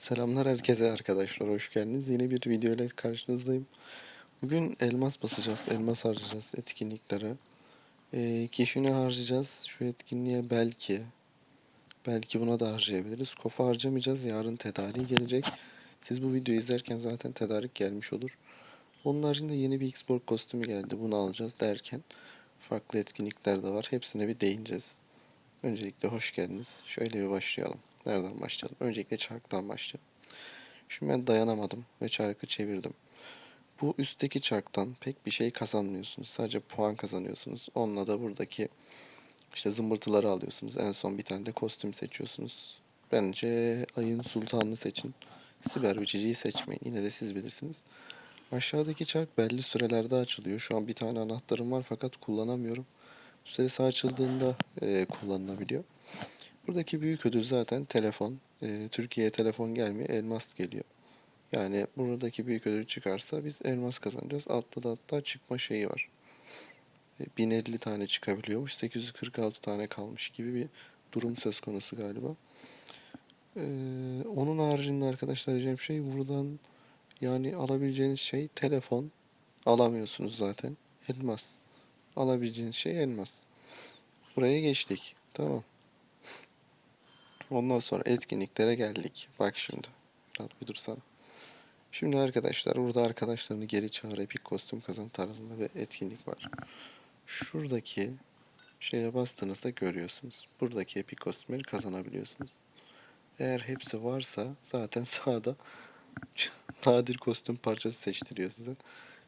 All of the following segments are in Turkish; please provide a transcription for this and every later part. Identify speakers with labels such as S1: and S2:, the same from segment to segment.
S1: Selamlar herkese arkadaşlar. Hoş geldiniz. Yeni bir video ile karşınızdayım. Bugün elmas basacağız. Elmas harcayacağız etkinliklere. Ee, kişini harcayacağız. Şu etkinliğe belki belki buna da harcayabiliriz. Kofa harcamayacağız. Yarın tedariği gelecek. Siz bu videoyu izlerken zaten tedarik gelmiş olur. Onun haricinde yeni bir X-Borg kostümü geldi. Bunu alacağız derken farklı etkinlikler de var. Hepsine bir değineceğiz. Öncelikle hoş geldiniz. Şöyle bir başlayalım. Nereden başlayalım? Öncelikle çarktan başlayalım. Şimdi ben dayanamadım ve çarkı çevirdim. Bu üstteki çarktan pek bir şey kazanmıyorsunuz. Sadece puan kazanıyorsunuz. Onunla da buradaki işte zımbırtıları alıyorsunuz. En son bir tane de kostüm seçiyorsunuz. Bence ayın sultanını seçin. Siber biçiciyi seçmeyin. Yine de siz bilirsiniz. Aşağıdaki çark belli sürelerde açılıyor. Şu an bir tane anahtarım var fakat kullanamıyorum. Süresi açıldığında e, kullanılabiliyor. Buradaki büyük ödül zaten telefon. E, Türkiye'ye telefon gelmiyor, elmas geliyor. Yani buradaki büyük ödül çıkarsa biz elmas kazanacağız. Altta da hatta çıkma şeyi var. E, 1050 tane çıkabiliyormuş. 846 tane kalmış gibi bir durum söz konusu galiba. E, onun haricinde arkadaşlar diyeceğim şey buradan yani alabileceğiniz şey telefon. Alamıyorsunuz zaten. Elmas. Alabileceğiniz şey elmas. Buraya geçtik. Tamam. Ondan sonra etkinliklere geldik. Bak şimdi. Biraz bir dursana. Şimdi arkadaşlar burada arkadaşlarını geri çağır epik kostüm kazan tarzında bir etkinlik var. Şuradaki şeye bastığınızda görüyorsunuz. Buradaki epik kostümleri kazanabiliyorsunuz. Eğer hepsi varsa zaten sağda nadir kostüm parçası seçtiriyor size.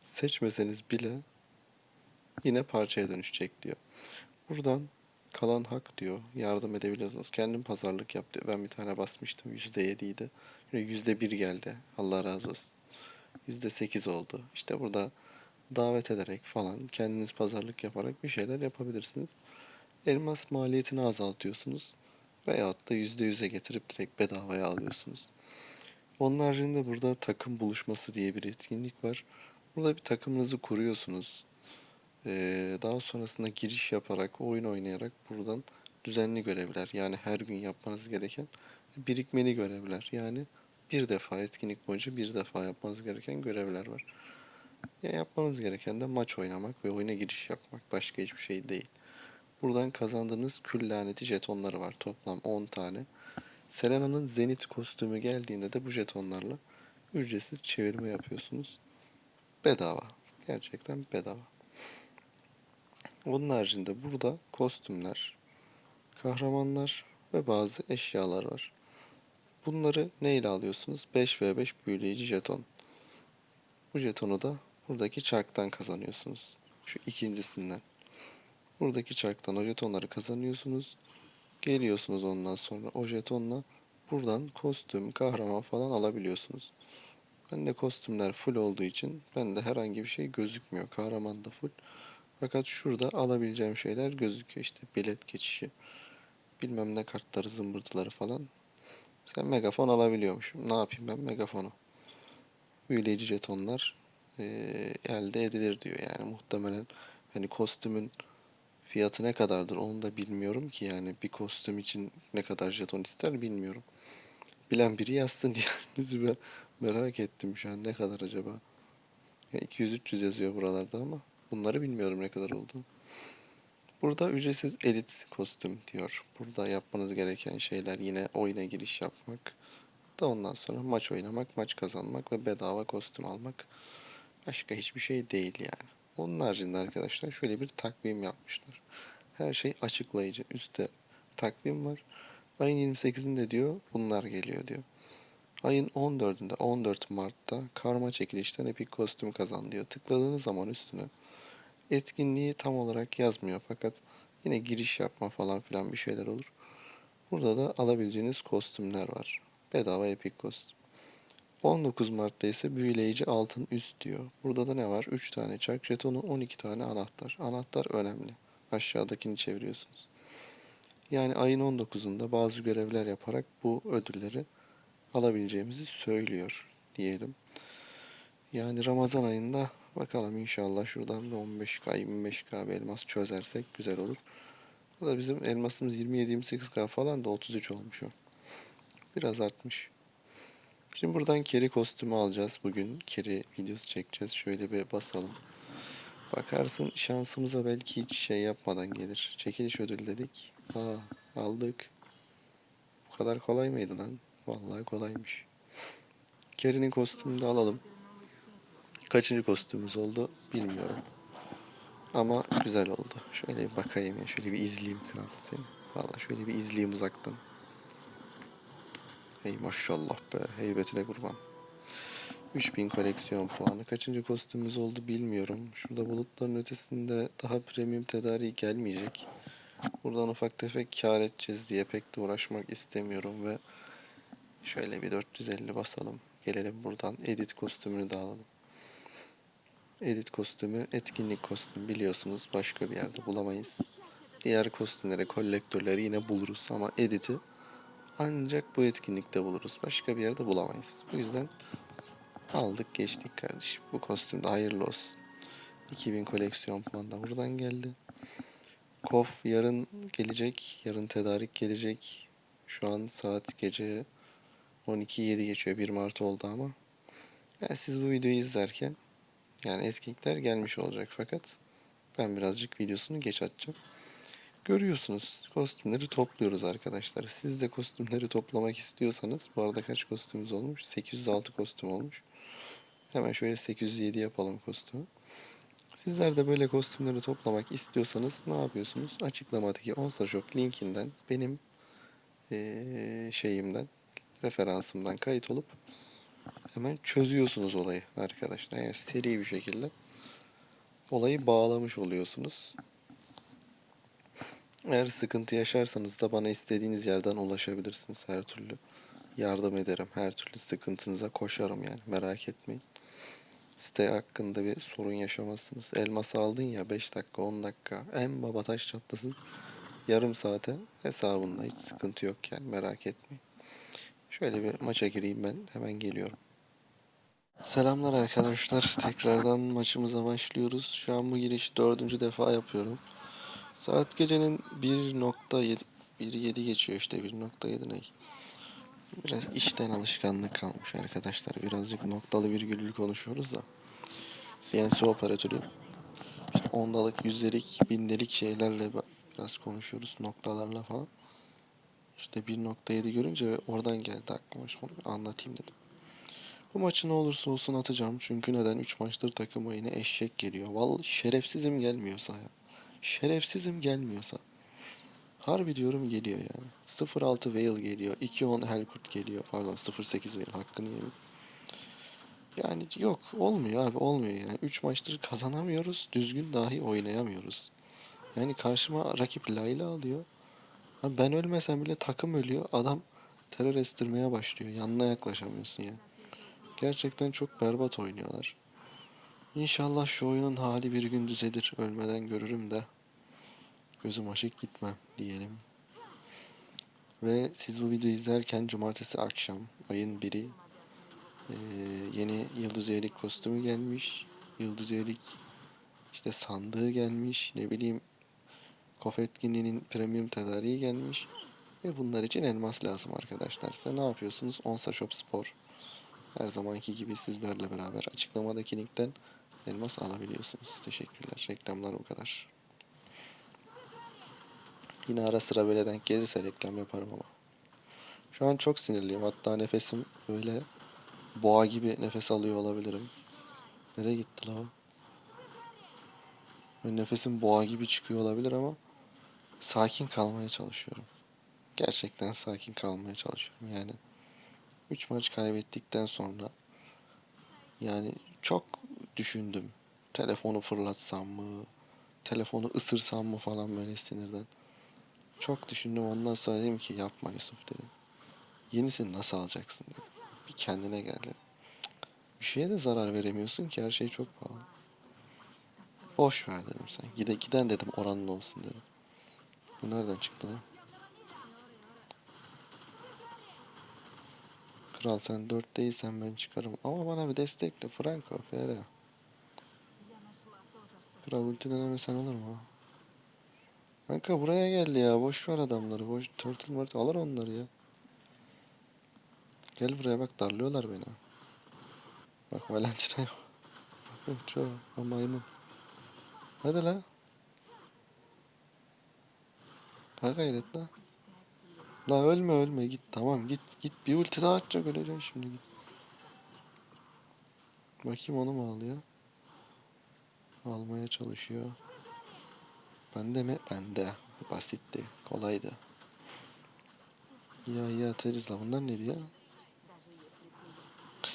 S1: Seçmeseniz bile yine parçaya dönüşecek diyor. Buradan kalan hak diyor. Yardım edebiliyorsunuz. Kendim pazarlık yap. Ben bir tane basmıştım. %7 idi. Şimdi %1 geldi. Allah razı olsun. %8 oldu. İşte burada davet ederek falan kendiniz pazarlık yaparak bir şeyler yapabilirsiniz. Elmas maliyetini azaltıyorsunuz. Veyahut da %100'e getirip direkt bedavaya alıyorsunuz. Onun haricinde burada takım buluşması diye bir etkinlik var. Burada bir takımınızı kuruyorsunuz. Daha sonrasında giriş yaparak, oyun oynayarak buradan düzenli görevler yani her gün yapmanız gereken birikmeli görevler yani bir defa etkinlik boyunca bir defa yapmanız gereken görevler var. Ya yapmanız gereken de maç oynamak ve oyuna giriş yapmak. Başka hiçbir şey değil. Buradan kazandığınız kül laneti jetonları var. Toplam 10 tane. Selena'nın Zenit kostümü geldiğinde de bu jetonlarla ücretsiz çevirme yapıyorsunuz. Bedava. Gerçekten bedava. Onun haricinde burada kostümler, kahramanlar ve bazı eşyalar var. Bunları neyle alıyorsunuz? 5v5 büyüleyici jeton. Bu jetonu da buradaki çarktan kazanıyorsunuz. Şu ikincisinden. Buradaki çarktan o jetonları kazanıyorsunuz. Geliyorsunuz ondan sonra o jetonla buradan kostüm, kahraman falan alabiliyorsunuz. Bende kostümler full olduğu için bende herhangi bir şey gözükmüyor. Kahraman da full. Fakat şurada alabileceğim şeyler gözüküyor. İşte bilet geçişi, bilmem ne kartları, zımbırtıları falan. Sen megafon alabiliyormuşum. Ne yapayım ben megafonu? Büyüleyici jetonlar eee, elde edilir diyor. Yani muhtemelen hani kostümün fiyatı ne kadardır onu da bilmiyorum ki yani bir kostüm için ne kadar jeton ister bilmiyorum. Bilen biri yazsın yani merak ettim şu an ne kadar acaba. Ya 200-300 yazıyor buralarda ama bunları bilmiyorum ne kadar olduğunu. Burada ücretsiz elit kostüm diyor. Burada yapmanız gereken şeyler yine oyuna giriş yapmak. Da ondan sonra maç oynamak, maç kazanmak ve bedava kostüm almak. Başka hiçbir şey değil yani. Onun haricinde arkadaşlar şöyle bir takvim yapmışlar. Her şey açıklayıcı. Üstte takvim var. Ayın 28'inde diyor bunlar geliyor diyor. Ayın 14'ünde 14 Mart'ta karma çekilişten epik kostüm kazan diyor. Tıkladığınız zaman üstüne etkinliği tam olarak yazmıyor fakat yine giriş yapma falan filan bir şeyler olur. Burada da alabileceğiniz kostümler var. Bedava epik kostüm. 19 Mart'ta ise büyüleyici altın üst diyor. Burada da ne var? 3 tane çark jetonu, 12 tane anahtar. Anahtar önemli. Aşağıdakini çeviriyorsunuz. Yani ayın 19'unda bazı görevler yaparak bu ödülleri alabileceğimizi söylüyor diyelim. Yani Ramazan ayında bakalım inşallah şuradan bir 15k 25k bir elmas çözersek güzel olur. Bu da bizim elmasımız 27-28k falan da 33 olmuş o. Biraz artmış. Şimdi buradan keri kostümü alacağız. Bugün keri videosu çekeceğiz. Şöyle bir basalım. Bakarsın şansımıza belki hiç şey yapmadan gelir. Çekiliş ödül dedik. Aa aldık. Bu kadar kolay mıydı lan? Vallahi kolaymış. Keri'nin kostümünü de alalım. Kaçıncı kostümümüz oldu bilmiyorum. Ama güzel oldu. Şöyle bir bakayım ya. Şöyle bir izleyeyim kral. Valla şöyle bir izleyeyim uzaktan. Hey maşallah be. Heybetine kurban. 3000 koleksiyon puanı. Kaçıncı kostümümüz oldu bilmiyorum. Şurada bulutların ötesinde daha premium tedariği gelmeyecek. Buradan ufak tefek kar edeceğiz diye pek de uğraşmak istemiyorum ve şöyle bir 450 basalım. Gelelim buradan edit kostümünü de alalım. Edit kostümü etkinlik kostümü biliyorsunuz başka bir yerde bulamayız. Diğer kostümleri, kolektörleri yine buluruz ama editi ancak bu etkinlikte buluruz. Başka bir yerde bulamayız. Bu yüzden aldık geçtik kardeşim. Bu kostüm de hayırlı olsun. 2000 koleksiyon puan da buradan geldi. Kof yarın gelecek. Yarın tedarik gelecek. Şu an saat gece 12.07 geçiyor. 1 Mart oldu ama. Yani siz bu videoyu izlerken yani etkinlikler gelmiş olacak fakat ben birazcık videosunu geç atacağım. Görüyorsunuz kostümleri topluyoruz arkadaşlar. Siz de kostümleri toplamak istiyorsanız bu arada kaç kostümümüz olmuş? 806 kostüm olmuş. Hemen şöyle 807 yapalım kostümü. Sizler de böyle kostümleri toplamak istiyorsanız ne yapıyorsunuz? Açıklamadaki Onsa Shop linkinden benim eee, şeyimden referansımdan kayıt olup hemen çözüyorsunuz olayı arkadaşlar. Yani seri bir şekilde olayı bağlamış oluyorsunuz. Eğer sıkıntı yaşarsanız da bana istediğiniz yerden ulaşabilirsiniz her türlü. Yardım ederim. Her türlü sıkıntınıza koşarım yani merak etmeyin. Site hakkında bir sorun yaşamazsınız. Elması aldın ya 5 dakika 10 dakika en baba taş çatlasın yarım saate hesabında hiç sıkıntı yok yani merak etmeyin. Şöyle bir maça gireyim ben hemen geliyorum. Selamlar arkadaşlar. Tekrardan maçımıza başlıyoruz. Şu an bu giriş dördüncü defa yapıyorum. Saat gecenin 1.7 1.7 geçiyor işte 1.7 ne? Biraz işten alışkanlık kalmış arkadaşlar. Birazcık noktalı virgüllü konuşuyoruz da. CNC operatörü. Ondalık, yüzdelik, bindelik şeylerle biraz konuşuyoruz. Noktalarla falan. İşte 1.7 görünce oradan geldi aklıma. Anlatayım dedim. Bu maçı ne olursa olsun atacağım. Çünkü neden? 3 maçtır takıma yine eşek geliyor. Vallahi şerefsizim gelmiyorsa ya. Şerefsizim gelmiyorsa. Harbi diyorum geliyor yani. 06 Veil geliyor. 210 Helkurt geliyor. Pardon 08 Veil hakkını yemeyeyim. Yani yok olmuyor abi olmuyor yani. 3 maçtır kazanamıyoruz. Düzgün dahi oynayamıyoruz. Yani karşıma rakip Layla alıyor. Abi ben ölmesem bile takım ölüyor. Adam terör estirmeye başlıyor. Yanına yaklaşamıyorsun yani. Gerçekten çok berbat oynuyorlar. İnşallah şu oyunun hali bir gün düzelir. Ölmeden görürüm de gözüm açık gitmem diyelim. Ve siz bu videoyu izlerken cumartesi akşam ayın biri eee, yeni Yıldız Üyelik kostümü gelmiş. Yıldız Üyelik işte sandığı gelmiş. Ne bileyim Kof etkinliğinin premium tedariği gelmiş. Ve bunlar için elmas lazım arkadaşlar. Size ne yapıyorsunuz? Onsa Shop Spor. Her zamanki gibi sizlerle beraber açıklamadaki linkten elmas alabiliyorsunuz. Teşekkürler. Reklamlar bu kadar. Yine ara sıra böyle denk gelirse reklam yaparım ama. Şu an çok sinirliyim. Hatta nefesim böyle boğa gibi nefes alıyor olabilirim. Nereye gitti la nefesim boğa gibi çıkıyor olabilir ama sakin kalmaya çalışıyorum. Gerçekten sakin kalmaya çalışıyorum yani. 3 maç kaybettikten sonra yani çok düşündüm. Telefonu fırlatsam mı? Telefonu ısırsam mı falan böyle sinirden. Çok düşündüm ondan sonra dedim ki yapma Yusuf dedim. Yenisini nasıl alacaksın dedim. Bir kendine gel Bir şeye de zarar veremiyorsun ki her şey çok pahalı. Boş ver dedim sen. Gide, giden dedim oranlı olsun dedim. Bu nereden çıktı lan? Kral sen 4 değilsen ben çıkarım. Ama bana bir destekle Franco FR. Kral ulti denemesen olur mu? Kanka buraya geldi ya. Boş ver adamları. Boş turtle murtle alır onları ya. Gel buraya bak darlıyorlar beni. Bak Valentina. Çok maymun. Hadi la. Ha gayret la. La ölme ölme git tamam git git bir ulti daha atacak öleceksin şimdi git. Bakayım onu mu alıyor? Almaya çalışıyor. Bende mi? Bende. Basitti. Kolaydı. Ya ya atarız la bunlar ne diyor?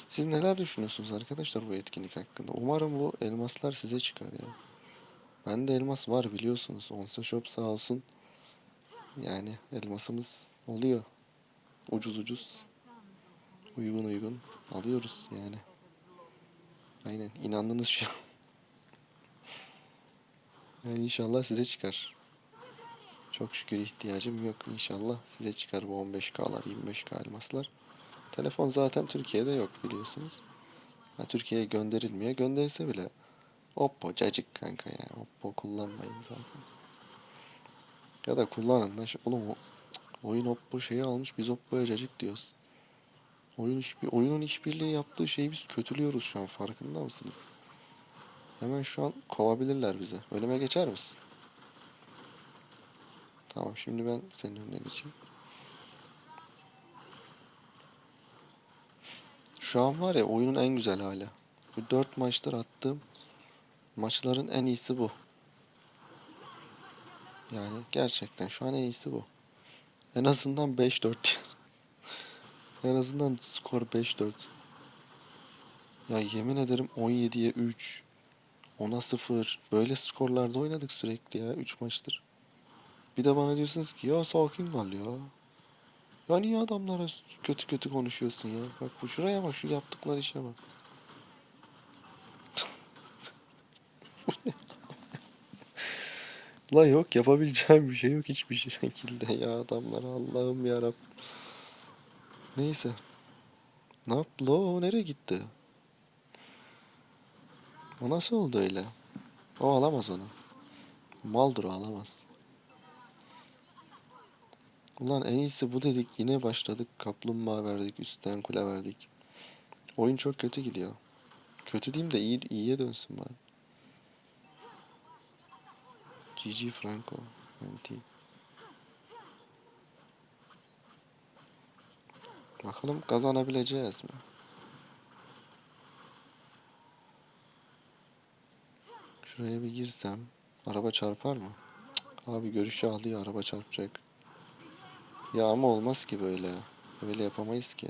S1: Siz neler düşünüyorsunuz arkadaşlar bu etkinlik hakkında? Umarım bu elmaslar size çıkar ya. Bende elmas var biliyorsunuz. Onsa Shop sağ olsun. Yani elmasımız oluyor. Ucuz ucuz. Uygun uygun alıyoruz yani. Aynen inandınız şu an. Yani inşallah size çıkar. Çok şükür ihtiyacım yok. İnşallah size çıkar bu 15K'lar, 25K elmaslar. Telefon zaten Türkiye'de yok biliyorsunuz. Ha, Türkiye'ye gönderilmiyor. Gönderilse bile Oppo cacık kanka ya. Oppo kullanmayın zaten. Ya da kullanın oğlum oyun Oppo şeyi almış biz Oppo'ya cacık diyoruz. Oyun hiçbir oyunun işbirliği yaptığı şeyi biz kötülüyoruz şu an farkında mısınız? Hemen şu an kovabilirler bizi. Önüme geçer misin? Tamam şimdi ben senin önüne geçeyim. Şu an var ya oyunun en güzel hali. Bu 4 maçtır attığım maçların en iyisi bu. Yani gerçekten şu an en iyisi bu. En azından 5-4. en azından skor 5-4. Ya yemin ederim 17'ye 3. 10'a 0. Böyle skorlarda oynadık sürekli ya 3 maçtır. Bir de bana diyorsunuz ki ya sakin kal ya. Ya niye adamlara kötü kötü konuşuyorsun ya? Bak bu şuraya bak şu yaptıkları işe bak. La yok yapabileceğim bir şey yok hiçbir şekilde ya adamlar Allah'ım yarabbim. Neyse. Ne yaptı o nereye gitti? O nasıl oldu öyle? O alamaz onu. Maldır o alamaz. Ulan en iyisi bu dedik yine başladık. Kaplumbağa verdik üstten kule verdik. Oyun çok kötü gidiyor. Kötü diyeyim de iyi, iyiye dönsün bari. GG Franco. Anti. Bakalım kazanabileceğiz mi? Şuraya bir girsem. Araba çarpar mı? Cık, Abi görüşü alıyor araba çarpacak. Ya ama olmaz ki böyle. Böyle yapamayız ki.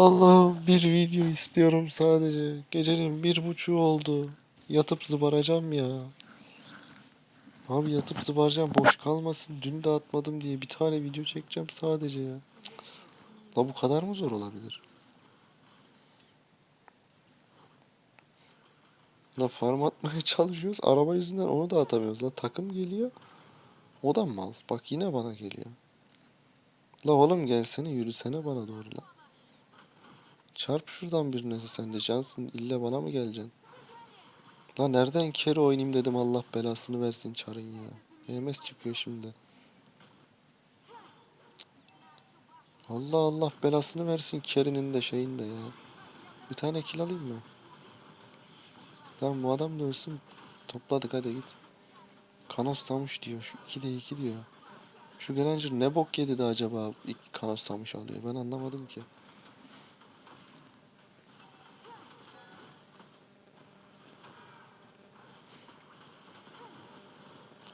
S1: Allah'ım bir video istiyorum sadece. Gecenin bir buçuğu oldu. Yatıp zıbaracağım ya. Abi yatıp zıbaracağım boş kalmasın. Dün de atmadım diye bir tane video çekeceğim sadece ya. La bu kadar mı zor olabilir? La farm atmaya çalışıyoruz. Araba yüzünden onu da atamıyoruz. La takım geliyor. O da mal. Bak yine bana geliyor. La oğlum gelsene yürüsene bana doğru la. Çarp şuradan birine sen de cansın. İlle bana mı geleceksin? La nereden kere oynayayım dedim Allah belasını versin çarın ya. EMS çıkıyor şimdi. Allah Allah belasını versin kerinin de şeyin de ya. Bir tane kill alayım mı? Lan bu adam da ölsün. Topladık hadi git. Kanoslamış diyor. Şu 2'de 2 diyor. Şu Granger ne bok yedi de acaba ilk kanoslamış alıyor. Ben anlamadım ki.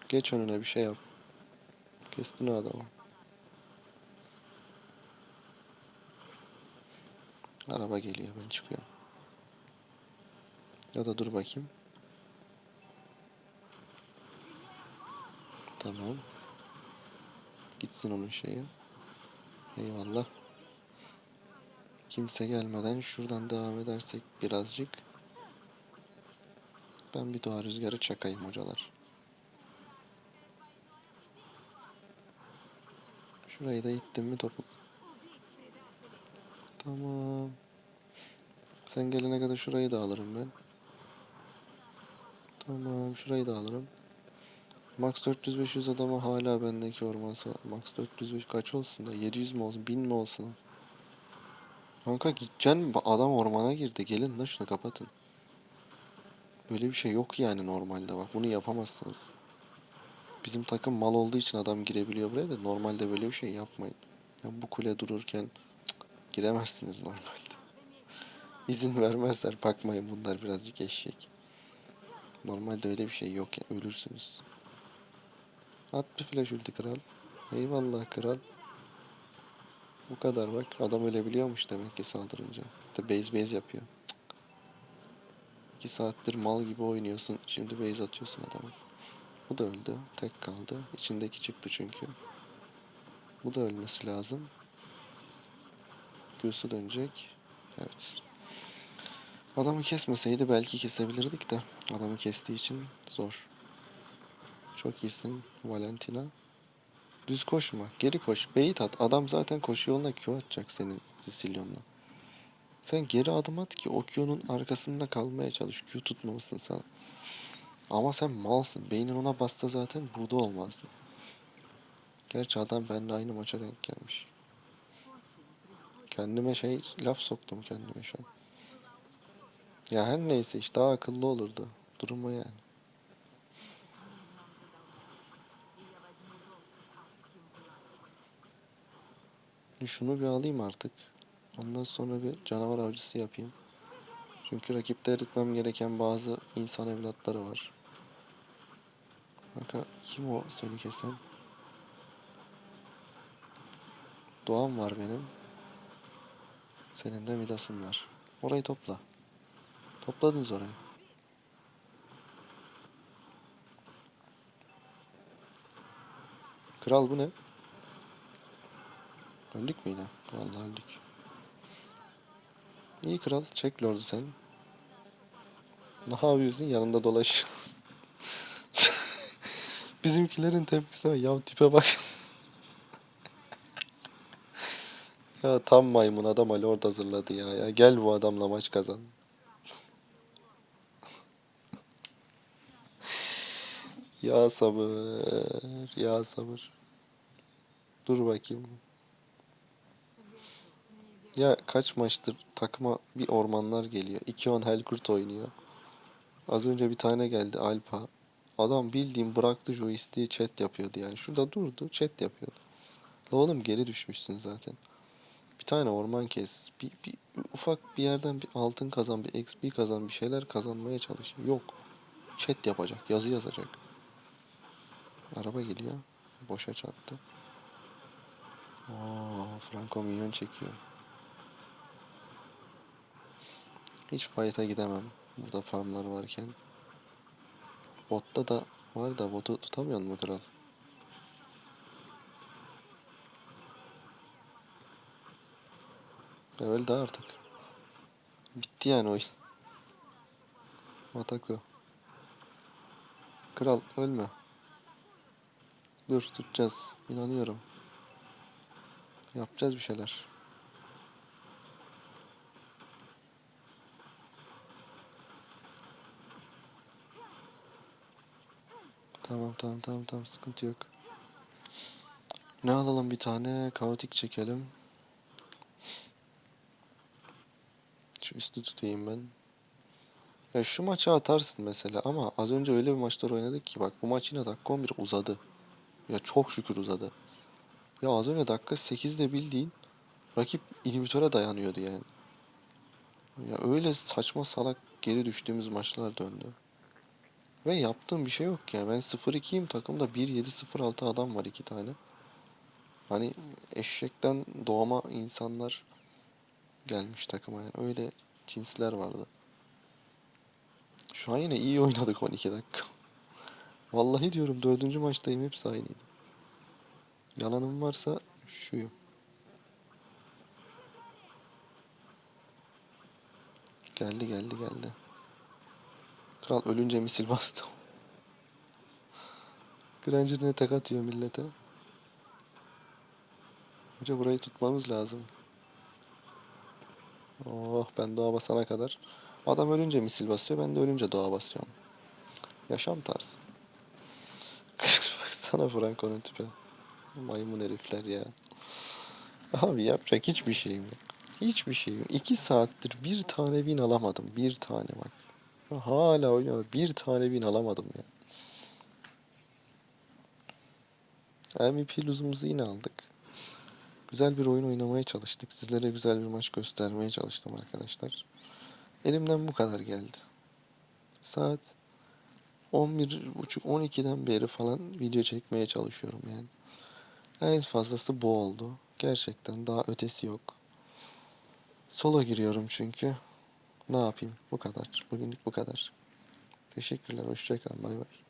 S1: Geç önüne bir şey yap. Kestin o adamı. Araba geliyor ben çıkıyorum. Ya da dur bakayım. Tamam. Gitsin onun şeyi. Eyvallah. Kimse gelmeden şuradan devam edersek birazcık. Ben bir doğa rüzgarı çakayım hocalar. Şurayı da ittim mi topu. Tamam. Sen gelene kadar şurayı da alırım ben. Tamam şurayı da alırım. Max 400-500 adama hala bendeki ormansa Max 405 kaç olsun da 700 mi olsun 1000 mi olsun? Kanka gideceksin adam ormana girdi gelin lan şunu kapatın. Böyle bir şey yok yani normalde bak bunu yapamazsınız. Bizim takım mal olduğu için adam girebiliyor buraya da normalde böyle bir şey yapmayın. Ya bu kule dururken cık, giremezsiniz normalde. İzin vermezler bakmayın bunlar birazcık eşek. Normalde öyle bir şey yok ya ölürsünüz. At bir flash ulti kral. Eyvallah kral. Bu kadar bak. Adam ölebiliyormuş demek ki saldırınca. De base base yapıyor. Cık. İki saattir mal gibi oynuyorsun. Şimdi base atıyorsun adama. Bu da öldü. Tek kaldı. İçindeki çıktı çünkü. Bu da ölmesi lazım. Q'su dönecek. Evet. Adamı kesmeseydi belki kesebilirdik de. Adamı kestiği için zor. Çok iyisin Valentina. Düz koşma. Geri koş. Bait at. Adam zaten koşu yoluna Q atacak senin Sicilyon'la. Sen geri adım at ki o Q'nun arkasında kalmaya çalış. Q tutmamışsın sen. Ama sen malsın. Beynin ona bassa zaten burada olmazdın. Gerçi adam benimle aynı maça denk gelmiş. Kendime şey laf soktum kendime şu an. Ya her neyse işte daha akıllı olurdu. Durumu yani. Şunu bir alayım artık. Ondan sonra bir canavar avcısı yapayım. Çünkü rakipte eritmem gereken bazı insan evlatları var. Kanka kim o seni kesen? Doğan var benim. Senin de Midas'ın var. Orayı topla. Topladınız orayı. Kral bu ne? Öldük mü yine? Vallahi öldük. İyi kral. Çek lordu sen. Ne yapıyorsun? Yanında dolaş. Bizimkilerin tepkisi var. Ya tipe bak. ya tam maymun adam Ali orada hazırladı ya. ya. Gel bu adamla maç kazan. ya sabır. Ya sabır. Dur bakayım. Ya kaç maçtır takıma bir ormanlar geliyor. 2-10 Helkurt oynuyor. Az önce bir tane geldi Alpa. Adam bildiğim bıraktı joystick'i chat yapıyordu yani. Şurada durdu chat yapıyordu. La oğlum geri düşmüşsün zaten. Bir tane orman kes. Bir, bir ufak bir yerden bir altın kazan, bir XP kazan, bir şeyler kazanmaya çalış. Yok. Chat yapacak, yazı yazacak. Araba geliyor. Boşa çarptı. Oo, Franco minyon çekiyor. Hiç fight'a gidemem. Burada farmlar varken. Botta da var da botu tutamıyor mu kral? Öldü artık. Bitti yani oyun. Matako. Kral ölme. Dur tutacağız. İnanıyorum. Yapacağız bir şeyler. Tamam tamam tamam tamam sıkıntı yok. Ne alalım bir tane kaotik çekelim. Şu üstü tutayım ben. Ya şu maçı atarsın mesela ama az önce öyle bir maçlar oynadık ki bak bu maç yine dakika 11 uzadı. Ya çok şükür uzadı. Ya az önce dakika 8'de bildiğin rakip inhibitöre dayanıyordu yani. Ya öyle saçma salak geri düştüğümüz maçlar döndü. Ve yaptığım bir şey yok ya. Ben 0-2'yim takımda 1-7-0-6 adam var iki tane. Hani eşekten doğma insanlar gelmiş takıma yani. Öyle cinsler vardı. Şu an yine iyi oynadık 12 dakika. Vallahi diyorum dördüncü maçtayım hepsi aynıydı. Yalanım varsa şuyum. Geldi geldi geldi. Kral ölünce misil bastı. Granger'ine tek atıyor millete. Hoca burayı tutmamız lazım. Oh ben doğa basana kadar. Adam ölünce misil basıyor ben de ölünce doğa basıyorum. Yaşam tarzı. Baksana Franco'nun tipe. Maymun herifler ya. Abi yapacak hiçbir şeyim yok. Hiçbir şeyim yok. İki saattir bir tane win alamadım. Bir tane bak. Hala oynuyor. Bir tane win alamadım ya. MVP losumuzu yine aldık. Güzel bir oyun oynamaya çalıştık. Sizlere güzel bir maç göstermeye çalıştım arkadaşlar. Elimden bu kadar geldi. Saat 11.30-12'den beri falan video çekmeye çalışıyorum yani. En fazlası bu oldu. Gerçekten daha ötesi yok. Sola giriyorum çünkü. Ne yapayım? Bu kadar. Bugünlük bu kadar. Teşekkürler. Hoşçakalın. Bay bay.